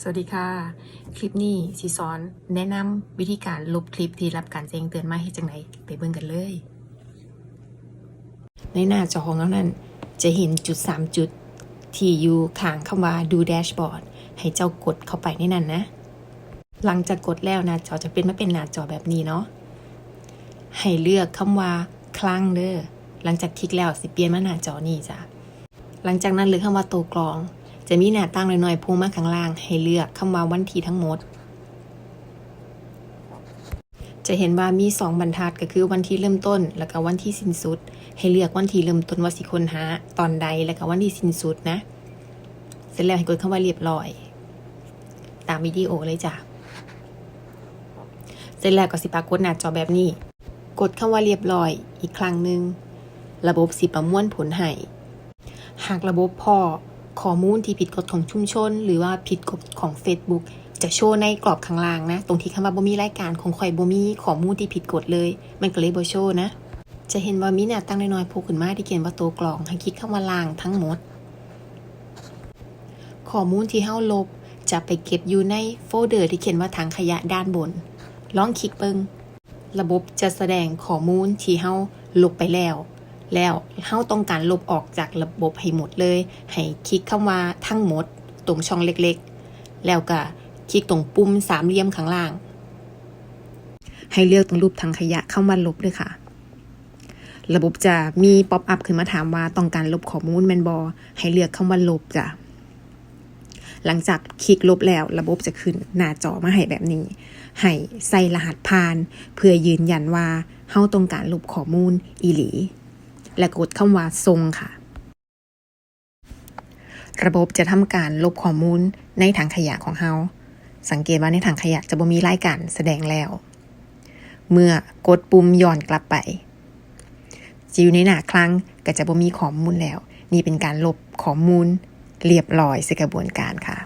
สวัสดีค่ะ คลิปนี้สีสอนแนะนำวิธีการลบคลิปที่รับการแจ้งเตือนมาให้จังไหนไปเบิ่งกันเลย ในหน้าจอของเรานั้น จะเห็นจุด 3 จุด ที่อยู่ข้างคำว่าดูแดชบอร์ดให้เจ้ากดเข้าไปในนั้นนะ หลังจากกดแล้วหน้าจอจะเป็นมาเป็นหน้าจอแบบนี้เนาะให้เลือกคำว่าคลังเด้อหลังจากคลิกแล้วสิเปลี่ยนมาหน้าจอนี่จ้ะหลังจากนั้นเลือกคำว่าตัวกรอง จะมีหน้าตั้งน้อยๆพุ่งมาข้างล่าง ให้เลือกคำว่าวันที่ทั้งหมด จะเห็นว่ามี 2 บรรทัดก็คือวันที่เริ่มต้น แล้วก็วันที่สิ้นสุด ให้เลือกวันที่เริ่มต้นว่าสิคนหาตอนใดแล้วก็วันที่สิ้นสุดนะ เสร็จแล้วให้กดคำว่าเรียบร้อย ตามวิดีโอเลยจ้ะเสร็จแล้วก็สิปรากฏหน้าจอแบบนี้ กดคำว่าเรียบร้อยอีกครั้งหนึ่งระบบสิประมวลผลให้หากระบบพอ ข้อมูลที่ผิดกฎของชุมชน หรือว่าผิดกฎของ Facebook จะโชว์ในกรอบข้างล่างนะ ตรงที่คำว่าบ่มีรายการของข่อยบ่มีข้อมูลที่ผิดกฎเลย มันก็เลยบ่โชว์นะ จะเห็นว่ามีหน้าตั้งน้อยๆโผล่ขึ้นมาที่เขียนว่าตัวกรอง ให้คลิกคำว่าล่างทั้งหมดข้อมูลที่เฮาลบ จะไปเก็บอยู่ในโฟลเดอร์ที่เขียนว่าถังขยะด้านบน ลองคลิกเบิงระบบจะแสดงข้อมูลที่เฮาลบไปแล้ว แล้วเฮาต้องการลบออกจากระบบให้หมดเลย ให้คลิกคำว่าทั้งหมด ตรงช่องเล็กๆ แล้วก็คลิกตรงปุ่มสามเหลี่ยมข้างล่าง ให้เลือกตรงรูปถังขยะคำว่าลบด้วยค่ะ ระบบจะมีป๊อปอัพขึ้นมาถามว่าต้องการลบข้อมูลแมนบอให้เลือกคำว่าลบจ้ะหลังจากคลิกลบแล้วระบบจะขึ้นหน้าจอมาให้แบบนี้ ให้ใส่รหัสผ่าน เพื่อยืนยันว่าเฮาต้องการลบข้อมูลอีหลี และกดคำว่าทรงค่ะ ระบบจะทำการลบข้อมูลในถังขยะของเฮาสังเกตว่าในถังขยะจะบ่มีรายการแสดงแล้ว เมื่อกดปุ่มย้อนกลับไปจะอยู่ในหน้าครั้งก็จะบ่มีข้อมูลแล้ว นี่เป็นการลบข้อมูลเรียบร้อยสกระบวนการค่ะ